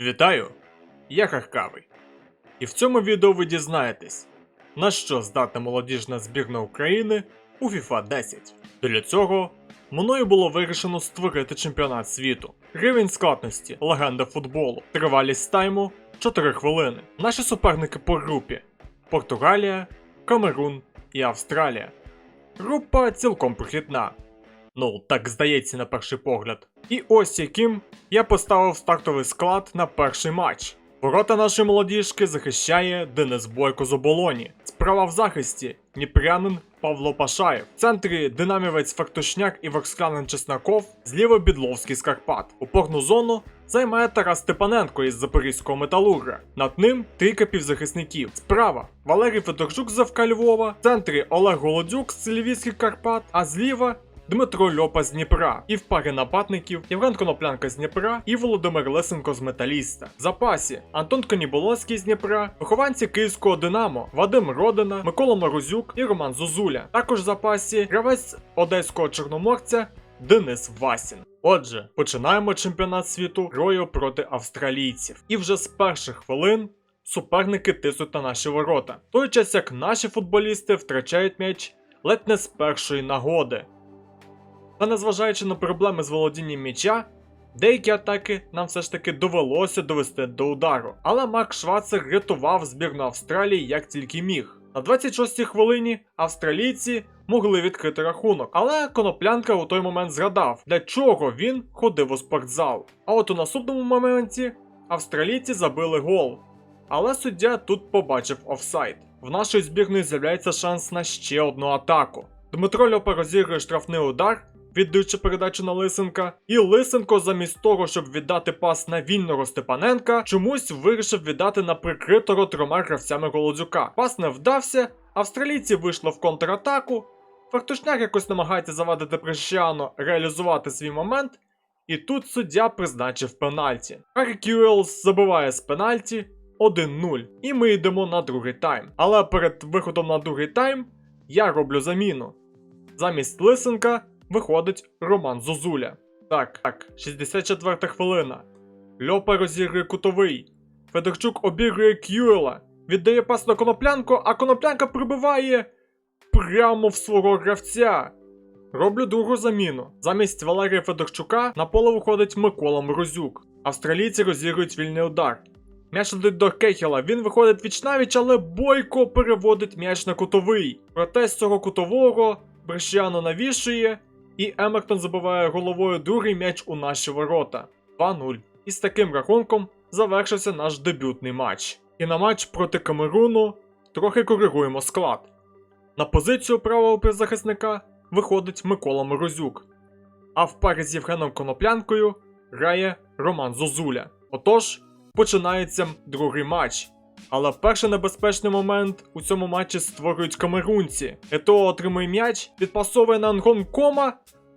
Вітаю! Я Харкавий. І в цьому відео ви дізнаєтесь, на що здатна молодіжна збірна України у FIFA 10. Для цього мною було вирішено створити чемпіонат світу. Рівень складності легенда футболу, тривалість тайму 4 хвилини. Наші суперники по групі Португалія, Камерун і Австралія. Група цілком прохідна. Ну, так здається на перший погляд. І ось яким я поставив стартовий склад на перший матч. Ворота нашої молодіжки захищає Денис Бойко з оболоні. Справа в захисті Дніпрянин Павло Пашаєв. В центрі динамівець Фартушняк і Ворсклянин Чесноков, зліва Бідловський з Карпат. Опорну зону займає Тарас Степаненко із Запорізького металурга. Над ним трійка півзахисників. Справа Валерій Федорчук з ФК Львова, в центрі Олег Голодюк з Львівських Карпат, а зліва Дмитро Льопа з Дніпра. І в парі нападників Євген Коноплянка з Дніпра і Володимир Лисенко з Металіста. В запасі Антон Коніболоцький з Дніпра, вихованці Київського Динамо, Вадим Родина, Микола Морозюк і Роман Зозуля. Також в запасі гравець одеського чорноморця Денис Васін. Отже, починаємо чемпіонат світу грою проти австралійців. І вже з перших хвилин суперники тиснуть на наші ворота. В той час як наші футболісти втрачають м'яч ледь не з першої нагоди. Та незважаючи на проблеми з володінням м'яча, деякі атаки нам все ж таки довелося довести до удару. Але Марк Швацер рятував збірну Австралії як тільки міг. На 26-й хвилині австралійці могли відкрити рахунок, але коноплянка у той момент згадав, для чого він ходив у спортзал. А от у наступному моменті австралійці забили гол. Але суддя тут побачив офсайд. В нашої збірної з'являється шанс на ще одну атаку. Дмитро Льопа розігрує штрафний удар, віддаючи передачу на Лисенка. І Лисенко, замість того, щоб віддати пас на вільного Степаненка, чомусь вирішив віддати на прикритого трьома гравцями Голодзюка. Пас не вдався, австралійці вийшли в контратаку. Фартушняк якось намагається завадити Прищану реалізувати свій момент. І тут суддя призначив пенальті. Харі Кюелс забиває з пенальті 1-0. І ми йдемо на другий тайм. Але перед виходом на другий тайм я роблю заміну. Замість Лисенка виходить Роман Зозуля. Так, так, 64 хвилина. Льопа розігрує кутовий. Федорчук обігрує Кюела. Віддає пас на коноплянку, а коноплянка прибиває прямо в свого гравця. Роблю другу заміну. Замість Валерія Федорчука на поле виходить Микола Морозюк. Австралійці розігрують вільний удар. М'яч летить до Кехіла, він виходить віч-навіч, але Бойко переводить м'яч на кутовий. Проте з цього кутового Брещано навішує, і Емертон забиває головою другий м'яч у наші ворота 2-0. І з таким рахунком завершився наш дебютний матч. І на матч проти Камеруну трохи коригуємо склад. На позицію правого призахисника виходить Микола Морозюк, а в парі з Євгеном Коноплянкою грає Роман Зозуля. Отож, починається другий матч. Але перший небезпечний момент у цьому матчі створюють камерунці. Ето отримує м'яч, підпасовує на Ангонкома,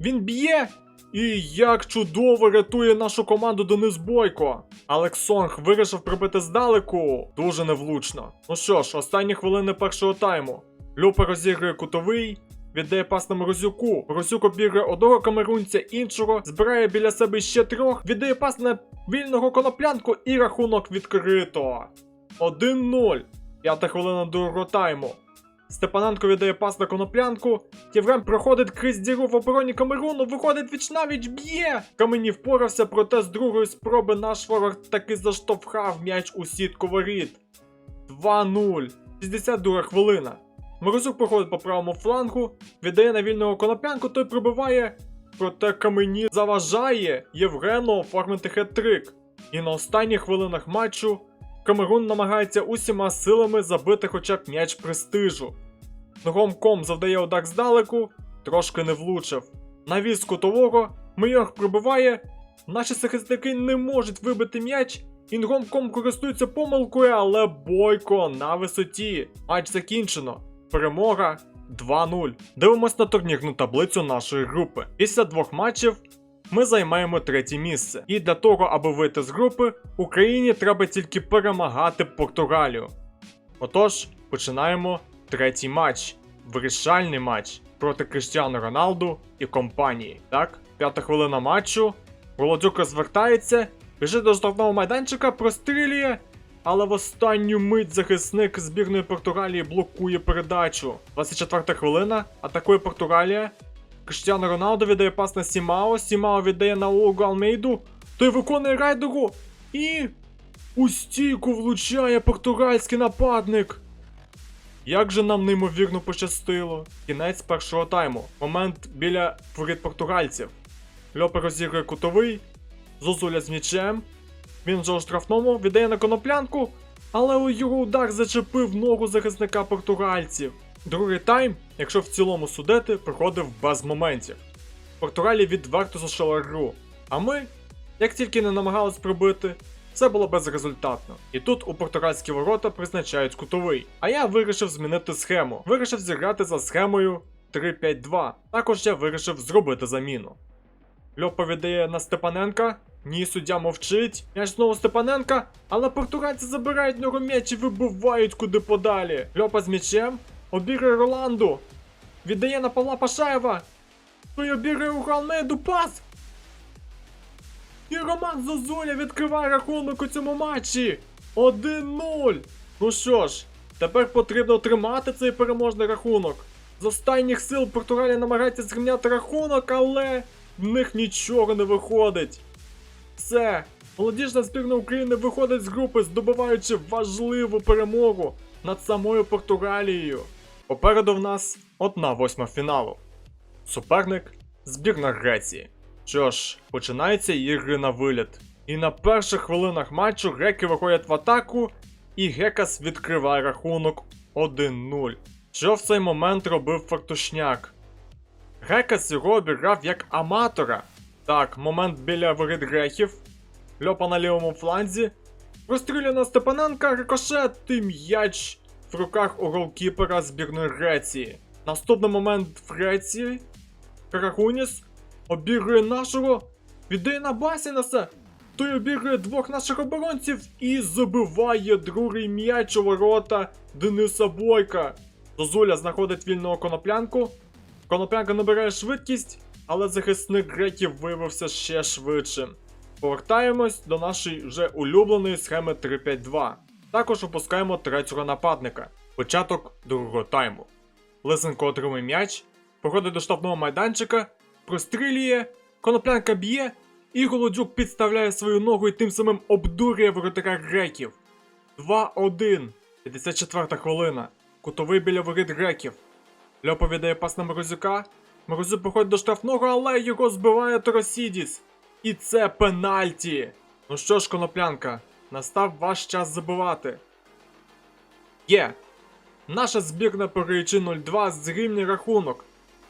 він б'є. І як чудово рятує нашу команду Денис Бойко. Алекс Сонг вирішив прибити здалеку. Дуже невлучно. Ну що ж, останні хвилини першого тайму. Люпа розігрує кутовий, віддає пас на Морозюку. Морозюк обігрує одного камерунця, іншого, збирає біля себе ще трьох, віддає пас на вільного коноплянку і рахунок відкрито. 1-0. П'ята хвилина другого тайму. Степаненко віддає пас на коноплянку. Євген проходить крізь діру в обороні Камеруну, виходить вічнавіч, б'є! Камені впорався, проте з другої спроби наш ворог таки заштовхав м'яч у сітку воріт. 2-0. 62 хвилина. Морозюк проходить по правому флангу, віддає на вільного коноплянку, той пробиває. Проте Камені заважає Євгену оформити хет-трик. І на останніх хвилинах матчу Камерун намагається усіма силами забити хоча б м'яч престижу. Ногом ком завдає удар здалеку, трошки не влучив. Навіс кутового, Майор пробиває. Наші захисники не можуть вибити м'яч. Інгом ком користується помилкою, але бойко на висоті. Матч закінчено. Перемога 2-0. Дивимось на турнірну таблицю нашої групи. Після двох матчів ми займаємо третє місце. І для того, аби вийти з групи, Україні треба тільки перемагати Португалію. Отож, починаємо третій матч. Вирішальний матч проти Криштіану Роналду і компанії. Так, п'ята хвилина матчу. Володюк розвертається, Біжить до штрафного майданчика, прострілює, але в останню мить захисник збірної Португалії блокує передачу. 24 хвилина, атакує Португалія. Криштіано Роналдо віддає пас на Сімао. Сімао віддає на Угу Алмейду. Той виконує райдеру. І у стійку влучає португальський нападник. Як же нам неймовірно пощастило. Кінець першого тайму. Момент біля воріт португальців. Льопе розігрує кутовий. Зозуля з м'ячем. Він вже у штрафному віддає на коноплянку, але у його удар зачепив ногу захисника португальців. Другий тайм, якщо в цілому судити, проходив без моментів. Португалія відверто зашила гру. А ми, як тільки не намагались пробити, все було безрезультатно. І тут у португальські ворота призначають кутовий. А я вирішив змінити схему. Вирішив зіграти за схемою 3-5-2. Також я вирішив зробити заміну. Льопа віддає на Степаненка. Ні, суддя мовчить. М'яч знову Степаненка, але португальці забирають нього м'яч і вибивають куди подалі. Льопа з м'ячем. Обігрує Роланду. Віддає на Павла Пашаєва. Той обігрує у Халмеду пас. І Роман Зозуля відкриває рахунок у цьому матчі. 1-0. Ну що ж, тепер потрібно тримати цей переможний рахунок. З останніх сил Португалія намагається зрівняти рахунок, але в них нічого не виходить. Все, молодіжна збірна України виходить з групи, здобуваючи важливу перемогу над самою Португалією. Попереду в нас одна восьма фіналу. Суперник збірна Греції. Що ж, починаються ігри на виліт. І на перших хвилинах матчу греки виходять в атаку, і Гекас відкриває рахунок 1-0. Що в цей момент робив Фартушняк? Гекас його обіграв як аматора. Так, момент біля воріт грехів. Льопа на лівому фланзі. Прострілює на Степаненка, рикошет і м'яч в руках у голкіпера збірної Греції. Наступний момент в Греції. Карагуніс обігрує нашого, віддає на Басінаса. Той обігрує двох наших оборонців і забиває другий м'яч у ворота Дениса Бойка. Зозуля знаходить вільного коноплянку. Коноплянка набирає швидкість, але захисник греків виявився ще швидшим. Повертаємось до нашої вже улюбленої схеми 3-5-2. Також опускаємо третього нападника. Початок другого тайму. Лисенко отримує м'яч, проходить до штрафного майданчика, прострілює, коноплянка б'є, і Голодюк підставляє свою ногу і тим самим обдурює воротаря греків. 2-1. 54 хвилина. Кутовий біля воріт греків. Льопа віддає пас на Морозюка. Морозюк походить до штрафного, але його збиває Торосідіс. І це пенальті. Ну що ж, коноплянка, настав ваш час забивати. Є. Наша збірна переючи 0-2 зрівнює рахунок.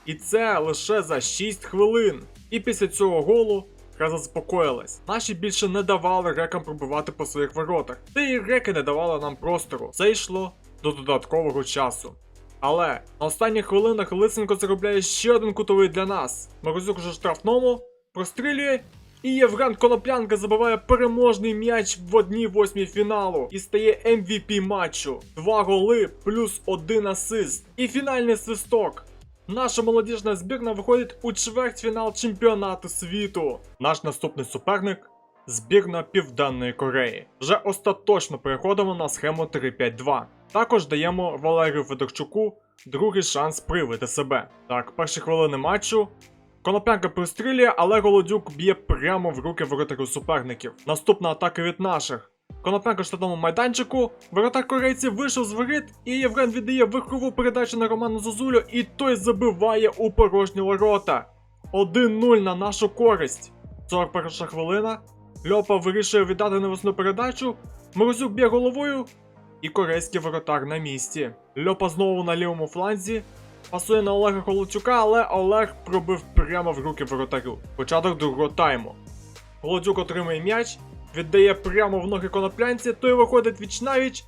І це лише за 6 хвилин. І після цього голу гра заспокоїлась. Наші більше не давали грекам пробивати по своїх воротах. Та і греки не давали нам простору. Це йшло до додаткового часу. Але на останніх хвилинах Лисенко заробляє ще один кутовий для нас. Морозюк уже штрафному, прострілює, і Євген Коноплянка забиває переможний м'яч в одній восьмій фіналу і стає MVP матчу. Два голи плюс один асист. І фінальний свисток. Наша молодіжна збірна виходить у чвертьфінал чемпіонату світу. Наш наступний суперник збірна Південної Кореї. Вже остаточно переходимо на схему 3-5-2. Також даємо Валерію Федорчуку другий шанс проявити себе. Так, перші хвилини матчу. Коноплянка пристрілює, але Голодюк б'є прямо в руки воротарю суперників. Наступна атака від наших. Коноплянка в штатному майданчику. Воротар корейців вийшов з воріт, і Євген віддає вихрову передачу на Роману Зозулю, і той забиває у порожні ворота. 1-0 на нашу користь. 41 хвилина. Льопа вирішує віддати навесну передачу. Морозюк б'є головою. І корейський воротар на місці. Льопа знову на лівому фланзі. Пасує на Олега Холодчука, але Олег пробив прямо в руки воротарю. Початок другого тайму. Голодюк отримує м'яч, віддає прямо в ноги коноплянці, той виходить вічнавіч.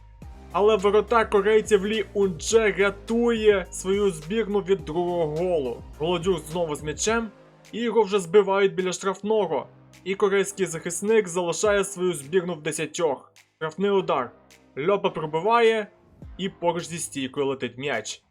Але воротар корейців Лі Унже рятує свою збірну від другого голу. Голодюк знову з м'ячем, і його вже збивають біля штрафного. І корейський захисник залишає свою збірну в десятьох. Штрафний удар. Льопа пробиває, і поруч зі стійкою летить м'яч.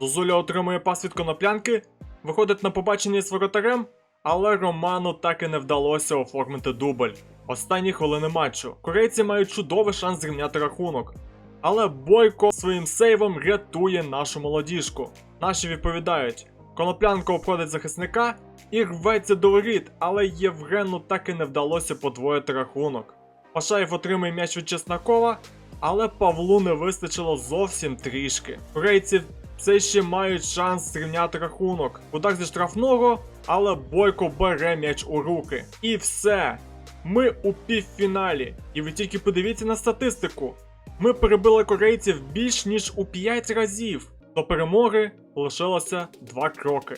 Зозуля отримує пас від коноплянки, виходить на побачення з воротарем, але Роману так і не вдалося оформити дубль. Останні хвилини матчу. Корейці мають чудовий шанс зрівняти рахунок. Але Бойко своїм сейвом рятує нашу молодіжку. Наші відповідають: Коноплянко обходить захисника і рветься до воріт, але Євгену так і не вдалося подвоїти рахунок. Пашаєв отримує м'яч від Чеснокова, але Павлу не вистачило зовсім трішки. Корейці все ще мають шанс зрівняти рахунок. Удар зі штрафного, але Бойко бере м'яч у руки. І все. Ми у півфіналі. І ви тільки подивіться на статистику. Ми перебили корейців більш ніж у 5 разів. До перемоги лишилося 2 кроки.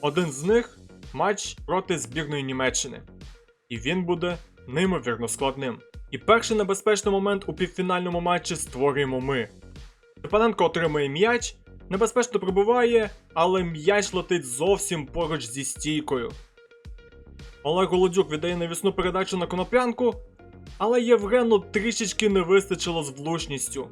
Один з них матч проти збірної Німеччини. І він буде неймовірно складним. І перший небезпечний момент у півфінальному матчі створюємо ми. Степаненко отримує м'яч, небезпечно пробиває, але м'яч летить зовсім поруч зі стійкою. Олег Голодюк віддає навісну передачу на коноплянку, але Євгену трішечки не вистачило з влучністю.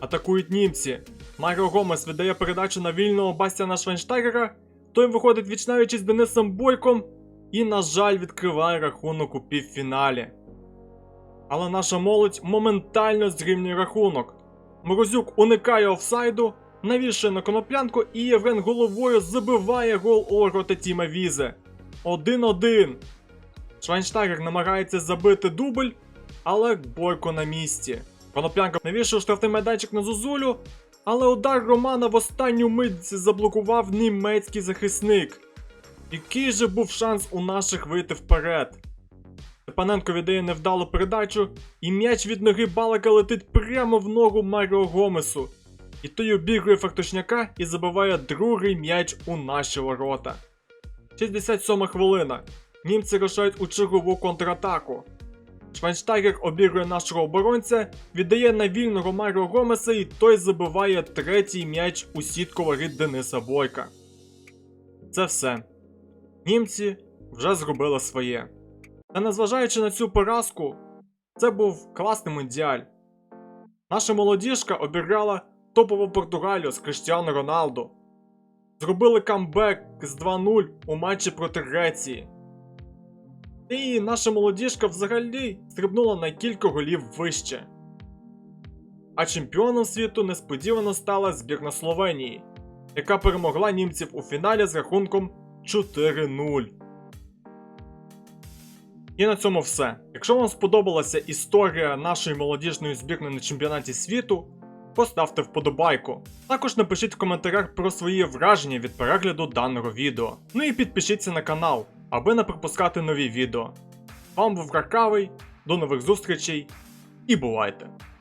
Атакують німці. Майро Гомес віддає передачу на вільного Бастіана Швайнштайгера, той виходить вічнаючи з Денисом Бойком і, на жаль, відкриває рахунок у півфіналі. Але наша молодь моментально зрівнює рахунок. Морозюк уникає офсайду, навішує на коноплянку і Євген головою забиває гол у ворота Тіма Візе. 1-1. Швайнштайгер намагається забити дубль, але Бойко на місці. Коноплянка навішав штрафний майданчик на Зузулю, але удар Романа в останню мить заблокував німецький захисник. Який же був шанс у наших вийти вперед? Степаненко віддає невдалу передачу, і м'яч від ноги Балака летить прямо в ногу Маріо Гомесу. І той обігрує фартушняка і забиває другий м'яч у наші ворота. 67 хвилина. Німці рушають у чергову контратаку. Швайнштайгер обігрує нашого оборонця, віддає на вільного Маріо Гомеса і той забиває третій м'яч у сітку воріт Дениса Бойка. Це все. Німці вже зробили своє. Та незважаючи на цю поразку, це був класний мундіаль. Наша молодіжка обіграла топову Португалію з Криштіано Роналду. Зробили камбек з 2-0 у матчі проти Греції. І наша молодіжка взагалі стрибнула на кілька голів вище. А чемпіоном світу несподівано стала збірна Словенії, яка перемогла німців у фіналі з рахунком 4-0. І на цьому все. Якщо вам сподобалася історія нашої молодіжної збірної на чемпіонаті світу, поставте вподобайку. Також напишіть в коментарях про свої враження від перегляду даного відео. Ну і підпишіться на канал, аби не пропускати нові відео. Вам був Ракавий, до нових зустрічей і бувайте!